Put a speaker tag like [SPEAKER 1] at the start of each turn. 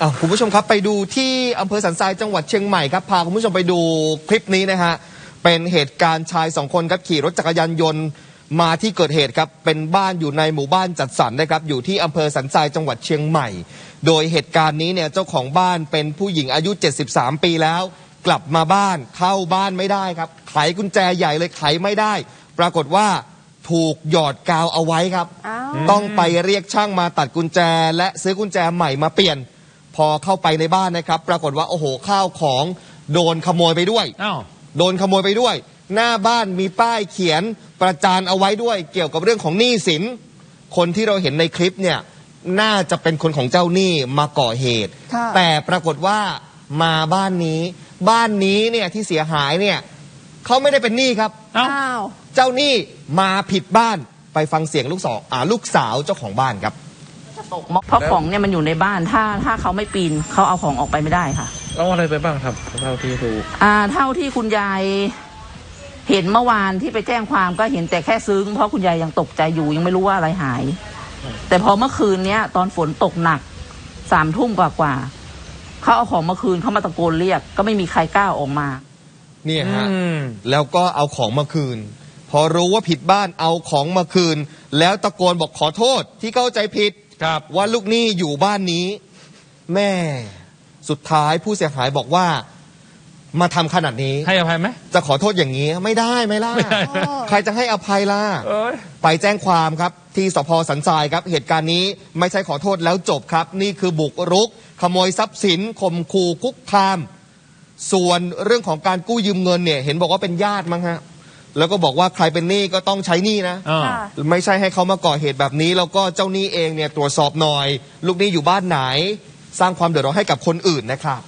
[SPEAKER 1] อะคุณผู้ชมครับไปดูที่อำเภอสันทรายจังหวัดเชียงใหม่ครับพาคุณผู้ชมไปดูคลิปนี้นะฮะเป็นเหตุการณ์ชายสองคนครับขี่รถจักรยานยนต์มาที่เกิดเหตุครับเป็นบ้านอยู่ในหมู่บ้านจัดสรรนะครับอยู่ที่อำเภอสันทรายจังหวัดเชียงใหม่ โดยเหตุการณ์นี้เนี่ยเจ้าของบ้านเป็นผู้หญิงอายุ 73 ปีแล้ว กลับมาบ้านเข้าบ้านไม่ได้ครับไขกุญแจใหญ่เลยไขไม่ได้ ปรากฏว่าถูกหยอดกาวเอาไว้ครับ
[SPEAKER 2] อ้าว
[SPEAKER 1] ต้องไปเรียกช่างมาตัดกุญแจ และซื้อกุญแจใหม่มาเปลี่ยน พอเข้าไปในบ้านนะครับ ปรากฏว่าโอ้โหข้าวของโดนขโมยไปด้วย
[SPEAKER 3] อ้าว
[SPEAKER 1] โดนขโมยไปด้วย หน้าบ้านมีป้ายเขียนประจานเอาไว้ด้วยเกี่ยวกับเรื่องของหนี้สิน คนที่เราเห็นในคลิปเนี่ยน่าจะเป็นคนของเจ้าหนี้มาก่อเหตุ
[SPEAKER 2] ค่ะ
[SPEAKER 1] แต่ปรากฏว่ามาบ้านนี้ บ้านนี้เนี่ยที่เสียหายเนี่ยเขาไม่ได้เป็นหนี้ครับ
[SPEAKER 3] เอ้า
[SPEAKER 2] อ้าว
[SPEAKER 1] เจ้าหนี้มาผิดบ้านไปฟังเสียงลูกสาวอ่าลูกสาวเจ้าของบ้านครับ
[SPEAKER 4] เพราะของเนี่ยมันอยู่ในบ้านถ้าถ้าเขาไม่ปีนเขาเอาของออกไปไม่ได้ค่ะ
[SPEAKER 3] เอาอะไรไปบ้างครับเท่าที่รู้
[SPEAKER 4] อ่า เท่าที่คุณยาย เห็นเมื่อวานที่ไปแจ้งความก็เห็นแต่แค่ซึ้งเพราะคุณยายยังตกใจอยู่ยังไม่รู้ว่าอะไรหาย แต่พอเมื่อคืนเนี้ย ตอนฝนตกหนักสามทุ่มกว่ากว่าๆเขาเอาของมาคืนเขามาตะโกนเรียก ก็ไม่มีใครกล้าออกมา
[SPEAKER 1] เนี่ยฮะ
[SPEAKER 3] อืม
[SPEAKER 1] แล้วก็เอาของมาคืน พอรู้ว่าผิดบ้านเอาของมาคืน แล้วตะโกนบอกขอโทษที่เข้าใจผิด
[SPEAKER 3] ครับ
[SPEAKER 1] ว่าลูกหนี้อยู่บ้านนี้ แม่สุดท้ายผู้เสียหายบอกว่า มาทำขนาดนี้
[SPEAKER 3] ให้อภัยไหม
[SPEAKER 1] จะขอโทษอย่างนี้ไม่ได้ไหม่ล่ะ
[SPEAKER 3] ไม่ได้
[SPEAKER 1] ใครจะให้อภัยล่ะ
[SPEAKER 3] เอ้ย
[SPEAKER 1] ไปแจ้งความครับ ที่สพสันทรายครับ เหตุการณ์นี้ไม่ใช่ขอโทษแล้วจบครับ นี่คือบุกรุก ขโมยทรัพย์สินข่มขู่คุกคาม ส่วนเรื่องของการกู้ยืมเงินเนี่ย เห็นบอกว่าเป็นญาติมั้งฮะ แล้วก็บอกว่าใครเป็นหนี้ก็ต้องใช้หนี้นะ
[SPEAKER 3] อ่า
[SPEAKER 2] ค่ะ
[SPEAKER 1] ไม่ใช่ให้เขามาก่อเหตุแบบนี้ แล้วก็เจ้าหนี้เองเนี่ยตรวจสอบหน่อย ลูกหนี้อยู่บ้านไหน สร้างความเดือดร้อนให้กับคนอื่นนะครับ